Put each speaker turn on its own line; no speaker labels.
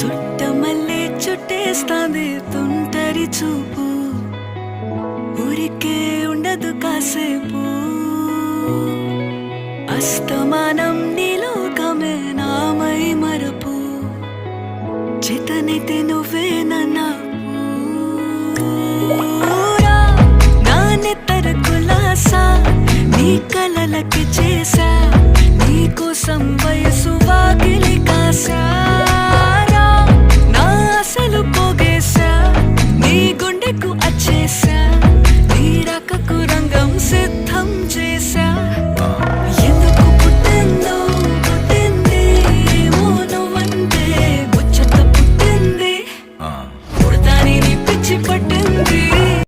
చుట్ట మళ్ళీ చుట్టేస్తాంది తుంటరి చూపు. ఊరికే ఉండదు కాసేపు. అస్తమానం నీలోకమే నామై మరపు. చితనితే నువ్వే నన్నా నా కులాసా నీ కలలకి చే